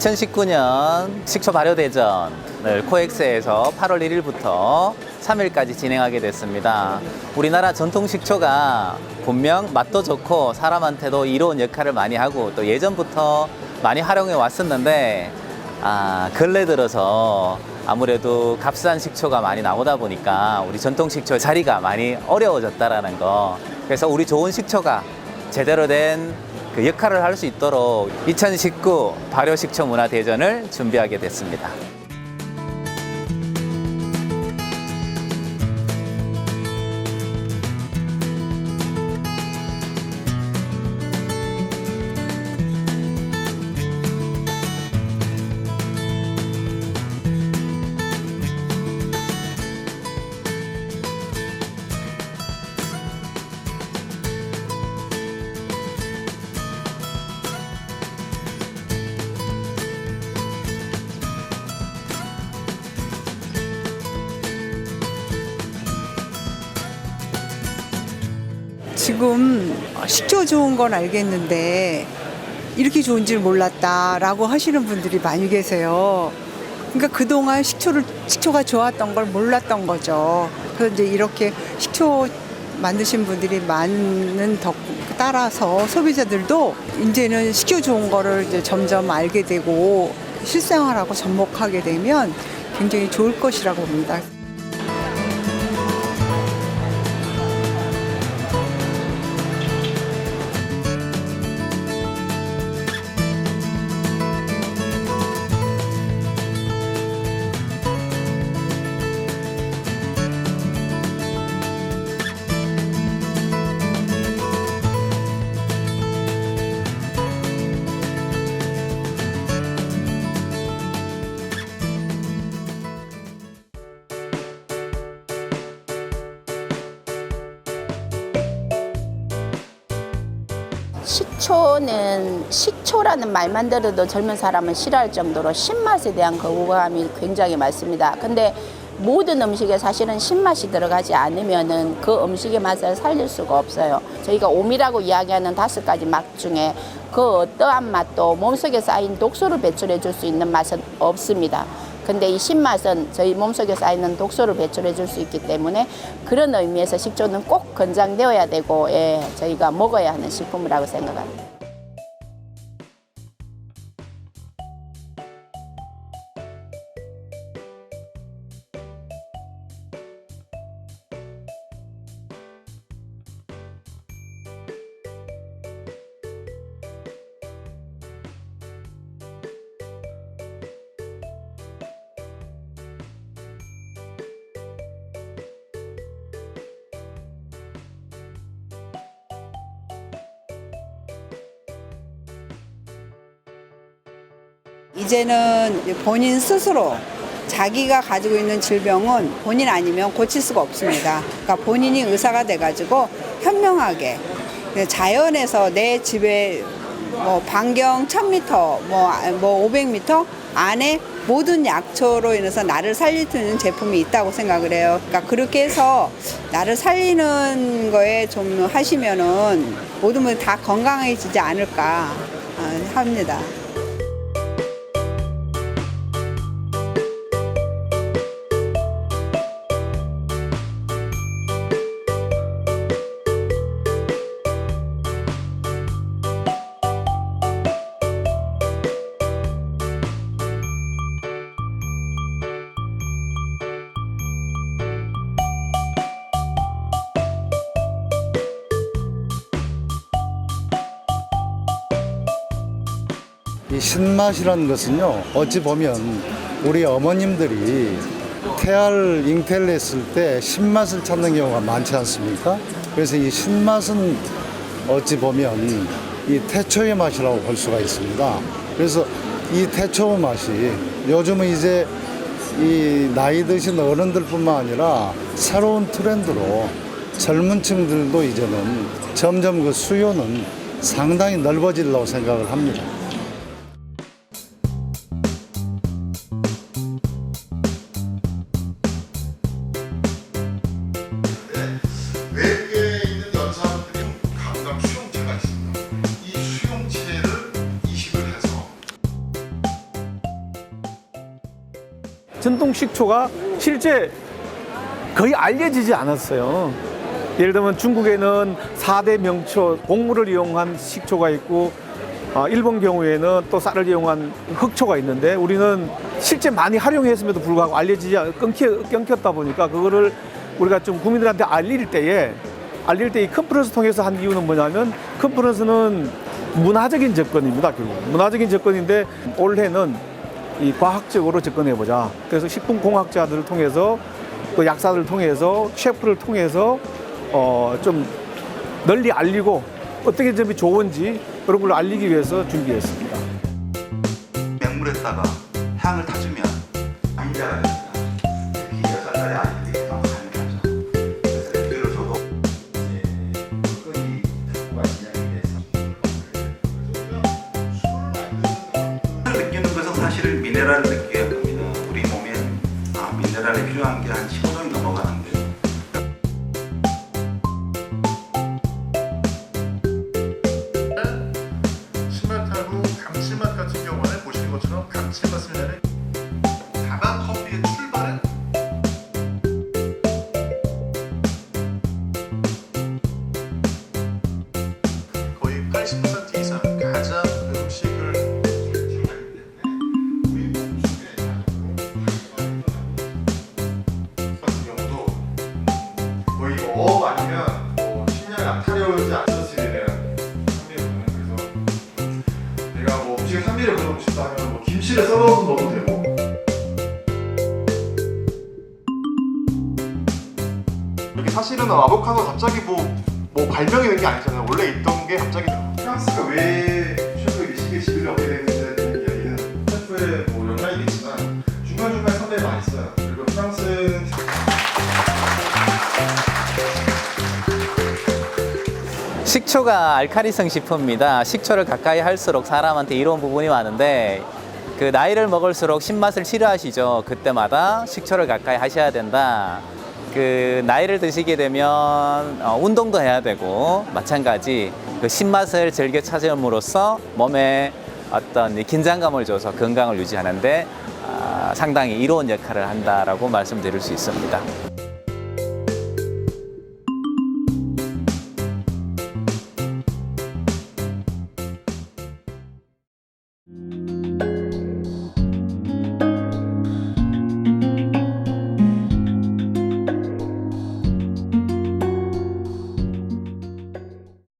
2019년 식초 발효 대전을 코엑스에서 8월 1일부터 3일까지 진행하게 됐습니다. 우리나라 전통 식초가 분명 맛도 좋고 사람한테도 이로운 역할을 많이 하고 또 예전부터 많이 활용해 왔었는데 아, 근래 들어서 아무래도 값싼 식초가 많이 나오다 보니까 우리 전통 식초 자리가 많이 어려워졌다라는 거. 그래서 우리 좋은 식초가 제대로 된 그 역할을 할 수 있도록 2019 발효식초 문화대전을 준비하게 됐습니다. 지금 식초 좋은 건 알겠는데 이렇게 좋은 줄 몰랐다라고 하시는 분들이 많이 계세요. 그러니까 그동안 식초를 식초가 좋았던 걸 몰랐던 거죠. 그래서 이제 이렇게 식초 만드신 분들이 많은 덕 따라서 소비자들도 이제는 식초 좋은 거를 이제 점점 알게 되고 실생활하고 접목하게 되면 굉장히 좋을 것이라고 봅니다. 식초는 식초라는 말만 들어도 젊은 사람은 싫어할 정도로 신맛에 대한 거부감이 굉장히 많습니다. 근데 모든 음식에 사실은 신맛이 들어가지 않으면은 그 음식의 맛을 살릴 수가 없어요. 저희가 오미라고 이야기하는 다섯 가지 맛 중에 그 어떠한 맛도 몸속에 쌓인 독소를 배출해 줄 수 있는 맛은 없습니다. 근데 이 신맛은 저희 몸속에 쌓이는 독소를 배출해 줄 수 있기 때문에 그런 의미에서 식초는 꼭 건장되어야 되고 예, 저희가 먹어야 하는 식품이라고 생각합니다. 이제는 이제 본인 스스로 자기가 가지고 있는 질병은 본인 아니면 고칠 수가 없습니다. 그러니까 본인이 의사가 돼가지고 현명하게 자연에서 내 집에 뭐 반경 1000m, 뭐, 뭐 500m 안에 모든 약초로 인해서 나를 살릴 수 있는 제품이 있다고 생각을 해요. 그러니까 그렇게 해서 나를 살리는 거에 좀 하시면은 모든 분이 다 건강해지지 않을까 아, 합니다. 이 신맛이라는 것은요, 어찌 보면 우리 어머님들이 태알 잉태를 했을 때 신맛을 찾는 경우가 많지 않습니까? 그래서 이 신맛은 어찌 보면 이 태초의 맛이라고 볼 수가 있습니다. 그래서 이 태초의 맛이 요즘은 이제 이 나이 드신 어른들뿐만 아니라 새로운 트렌드로 젊은 층들도 이제는 점점 그 수요는 상당히 넓어지려고 생각을 합니다. 전통 식초가 실제 거의 알려지지 않았어요. 예를 들면 중국에는 4대 명초, 곡물을 이용한 식초가 있고 어, 일본 경우에는 또 쌀을 이용한 흑초가 있는데 우리는 실제 많이 활용했음에도 불구하고 알려지지 않- 끊겨, 끊겼다 보니까 그거를 우리가 좀 국민들한테 알릴 때에 알릴 때 이 컨퍼런스 통해서 한 이유는 뭐냐면 컨퍼런스는 문화적인 접근입니다. 결국 문화적인 접근인데 올해는 이 과학적으로 접근해 보자. 그래서 식품 공학자들을 통해서 또 약사들을 통해서 셰프를 통해서 어 좀 널리 알리고 어떻게 점이 좋은지 그런 걸 알리기 위해서 준비했습니다. 맹물에다가 한게한 15종이 넘어가는 어 아니면 뭐 식량이 안 타려오지 않았을 때는 상대방은 그래서 내가 뭐 음식에 산미를 불러보고 싶다 하면 뭐 김치를 썰어서 넣어도 되고. 이게 사실은 아보카도 갑자기 뭐, 뭐 발명이 된 게 아니잖아요. 원래 있던 게 갑자기 프랑스가 왜 셰프 일식의 지위를 얻게 대한 이야기는 셰프의 뭐 영향이겠지만 중간중간 선배를 많이 써요. 그리고 프랑스는 식초가 알카리성 식품입니다. 식초를 가까이 할수록 사람한테 이로운 부분이 많은데 그 나이를 먹을수록 신맛을 싫어하시죠. 그때마다 식초를 가까이 하셔야 된다. 그 나이를 드시게 되면 어, 운동도 해야 되고 마찬가지 그 신맛을 즐겨 찾음으로써 몸에 어떤 이 긴장감을 줘서 건강을 유지하는데 아, 상당히 이로운 역할을 한다라고 말씀드릴 수 있습니다.